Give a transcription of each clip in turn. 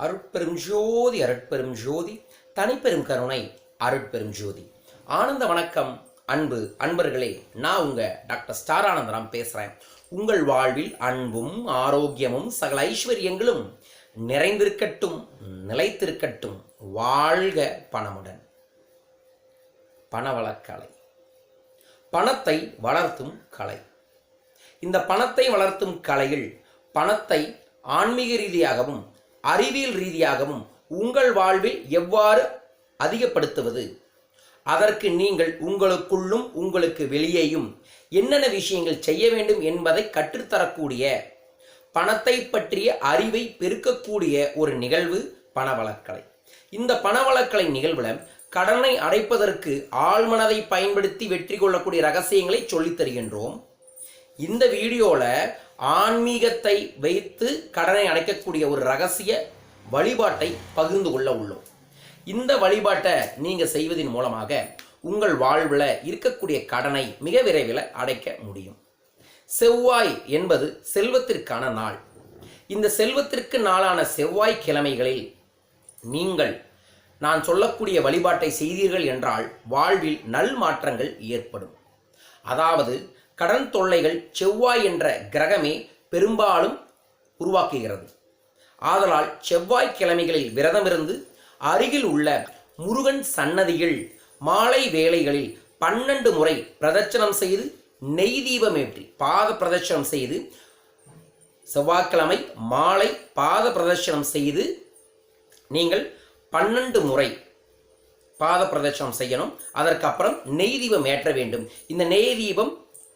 அருட்பெரும் ஜோதி அருட்பெரும் ஜோதி தனிப்பெரும் கருணை அருட்பெரும் ஜோதி. ஆனந்த வணக்கம் அன்பு அன்பர்களே நான் உங்கள் டாக்டர் ஸ்டார் ஆனந்தராம் பேசுகிறேன் உங்கள் வாழ்வில் அன்பும் ஆரோக்கியமும் சகல ஐஸ்வர்யங்களும் நிறைந்திருக்கட்டும் நிலைத்திருக்கட்டும். வாழ்க பணமுடன். பணவளக்கலை. பணத்தை வளர்த்தும் கலை. இந்த பணத்தை வளர்த்தும் கலையில் பணத்தை ஆன்மீக ரீதியாகவும் அறிவியல் ரீதியாகவும் உங்கள் வாழ்வில் எவ்வாறு அதிகப்படுத்துவது? அதற்கு நீங்கள் உங்களுக்குள்ளும் உங்களுக்கு வெளியேயும் என்னென்ன விஷயங்கள் செய்ய வேண்டும் என்பதை கற்றுத்தரக்கூடிய பணத்தை பற்றிய அறிவை பெருக்கக்கூடிய ஒரு நிகழ்வு பணவளக்கலை. இந்த பணவளக்கலை நிகழ்வில் கடனை அடைப்பதற்கு ஆழ்மனதை பயன்படுத்தி வெற்றி கொள்ளக்கூடிய ரகசியங்களை சொல்லித் தருகின்றோம். இந்த வீடியோவில் ஆன்மீகத்தை வைத்து கடனை அடைக்கக்கூடிய ஒரு ரகசிய வழிபாட்டை பகிர்ந்து கொள்ள உள்ளோம். இந்த வழிபாட்டை நீங்கள் செய்வதன் மூலமாக உங்கள் வாழ்வில் இருக்கக்கூடிய கடனை மிக விரைவில் அடைக்க முடியும். செவ்வாய் என்பது செல்வத்திற்கான நாள். இந்த செல்வத்திற்கு நாளான செவ்வாய் கிழமைகளில் நீங்கள் நான் சொல்லக்கூடிய வழிபாட்டை செய்தீர்கள் என்றால் வாழ்வில் நல் மாற்றங்கள் ஏற்படும். அதாவது கடன் தொல்லைகள் செவ்வாய் என்ற கிரகமே பெரும்பாலும் உருவாக்குகிறது. ஆதலால் செவ்வாய் கிழமைகளில் விரதமிருந்து அருகில் உள்ள முருகன் சன்னதியில் மாலை வேளைகளில் பன்னெண்டு முறை பிரதட்சணம் செய்து நெய் தீபமேற்றி பாத பிரதட்சணம் செய்து செவ்வாய்க்கிழமை மாலை பாத பிரதட்சணம் செய்து நீங்கள் பன்னெண்டு முறை பாத பிரதட்சணம் செய்யணும். அதற்கப்புறம் நெய் தீபம் ஏற்ற வேண்டும். இந்த நெய் தீபம்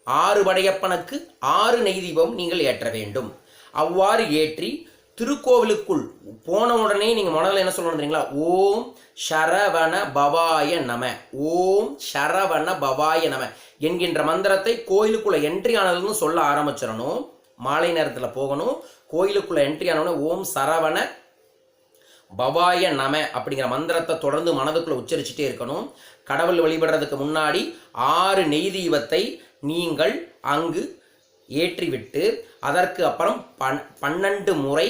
ஆறு படையப்பனுக்கு ஆறு நெய்தீபம் நீங்கள் ஏற்ற வேண்டும். அவ்வாறு ஏற்றி திருக்கோவிலுக்குள் போன உடனே நீங்கள் முதல்ல என்ன சொல்லணும் தெரியுங்களா? ஓம் சரவண பவாய நம. ஓம் ஷரவண பவாய நம என்கின்ற மந்திரத்தை கோயிலுக்குள்ளே என்ட்ரி ஆனதுன்னு சொல்ல ஆரம்பிச்சிடணும். மாலை நேரத்தில் போகணும். கோயிலுக்குள்ளே என்ட்ரி ஆனவுடனே ஓம் சரவண பவாய நம அப்படிங்கிற மந்திரத்தை தொடர்ந்து மனதுக்குள்ள உச்சரிச்சுட்டே இருக்கணும். கடவுள் வழிபடுறதுக்கு முன்னாடி ஆறு நெய் தீபத்தை நீங்கள் அங்கு ஏற்றிவிட்டு அதற்கு அப்புறம் பன் பன்னெண்டு முறை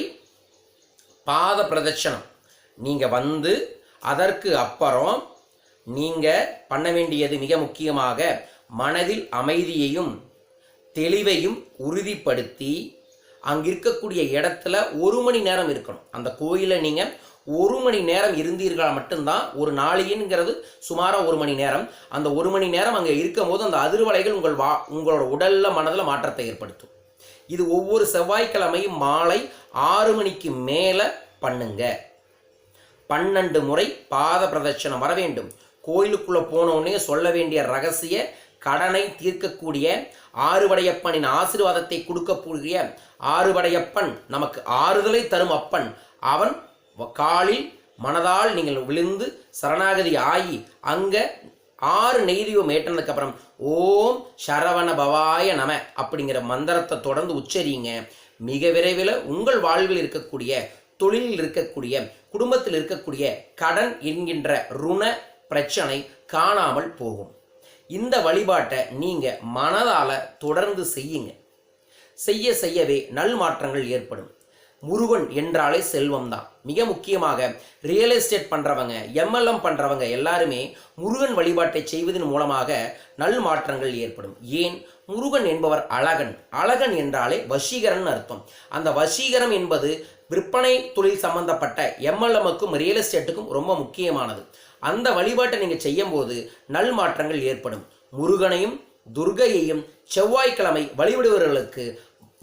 பாத பிரதட்சணம். நீங்கள் வந்து அதற்கு அப்புறம் நீங்கள் பண்ண வேண்டியது மிக முக்கியமாக மனதில் அமைதியையும் தெளிவையும் உறுதிப்படுத்தி அங்கே இருக்கக்கூடிய இடத்துல ஒரு மணி நேரம் இருக்கணும். அந்த கோயிலை நீங்கள் ஒரு மணி நேரம் இருந்தீர்கள் மட்டும்தான் ஒரு நாளிகைங்கிறது சுமாராக ஒரு மணி நேரம். அந்த ஒரு மணி நேரம் அங்கே இருக்கும் போது அந்த அதிர்வலைகள் உங்கள் வா உங்களோட உடலில் மனதில் மாற்றத்தை ஏற்படுத்தும். இது ஒவ்வொரு செவ்வாய்க்கிழமையும் மாலை ஆறு மணிக்கு மேலே பண்ணுங்க. பன்னெண்டு முறை பாத பிரதட்சணம் வர வேண்டும். கோயிலுக்குள்ளே போனவுடனே சொல்ல வேண்டிய ரகசிய கடனை தீர்க்கக்கூடிய ஆறுபடையப்பனின் ஆசீர்வாதத்தை கொடுக்கக்கூடிய ஆறுபடையப்பன் நமக்கு ஆறுதலை தரும் அப்பன். அவன் காலில் மனதால் நீங்கள் விழுந்து சரணாகதி ஆகி அங்கே ஆறு நெய்தீபம் ஏற்றினதுக்கப்புறம் ஓம் சரவண பவாய நம அப்படிங்கிற மந்திரத்தை தொடர்ந்து உச்சரிங்க மிக விரைவில் உங்கள் வாழ்வில் இருக்கக்கூடிய தொழிலில் இருக்கக்கூடிய குடும்பத்தில் இருக்கக்கூடிய கடன் என்கின்ற ருண பிரச்சனை காணாமல் போகும். இந்த வழிபாட்டை நீங்கள் மனதால் தொடர்ந்து செய்யுங்க. செய்ய செய்யவே நல் மாற்றங்கள் ஏற்படும். முருகன் என்றாலே செல்வம் தான் மிக முக்கியமாக ரியல் எஸ்டேட் பண்ணுறவங்க எம்எல்எம் பண்ணுறவங்க எல்லாருமே முருகன் வழிபாட்டை செய்வதன் மூலமாக நல் மாற்றங்கள் ஏற்படும். ஏன்? முருகன் என்பவர் அழகன். அழகன் என்றாலே வசீகரன் அர்த்தம். அந்த வசீகரம் என்பது விற்பனை தொழில் சம்பந்தப்பட்ட எம்எல்எம்முக்கும் ரியல் எஸ்டேட்டுக்கும் ரொம்ப முக்கியமானது. அந்த வழிபாட்டை நீங்கள் செய்யும்போது நல் மாற்றங்கள் ஏற்படும். முருகனையும் துர்கையையும் செவ்வாய்க்கிழமை வழிபடுபவர்களுக்கு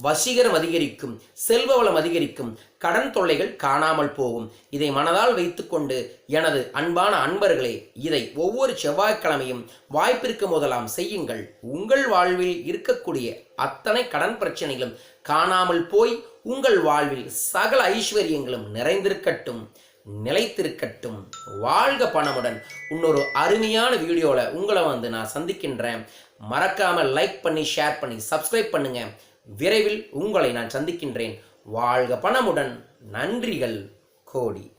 வசீகரம் அதிகரிக்கும் செல்வ வளம் அதிகரிக்கும் கடன் தொல்லைகள் காணாமல் போகும். இதை மனதால் வைத்துக்கொண்டு எனது அன்பான அன்பர்களே இதை ஒவ்வொரு செவ்வாய்க்கிழமையும் வாய்ப்பிற்கு முதலாம் செய்யுங்கள். உங்கள் வாழ்வில் இருக்கக்கூடிய அத்தனை கடன் பிரச்சனைகளும் காணாமல் போய் உங்கள் வாழ்வில் சகல ஐஸ்வர்யங்களும் நிறைந்திருக்கட்டும் நிலைத்திருக்கட்டும். வாழ்க பணமுடன். இன்னொரு அருமையான வீடியோவில் உங்களை வந்து நான் சந்திக்கின்றேன். மறக்காமல் லைக் பண்ணி ஷேர் பண்ணி சப்ஸ்கிரைப் பண்ணுங்கள் விரைவில் உங்களை நான் சந்திக்கின்றேன். வாழ்க பணமுடன் நன்றிகள் கோடி.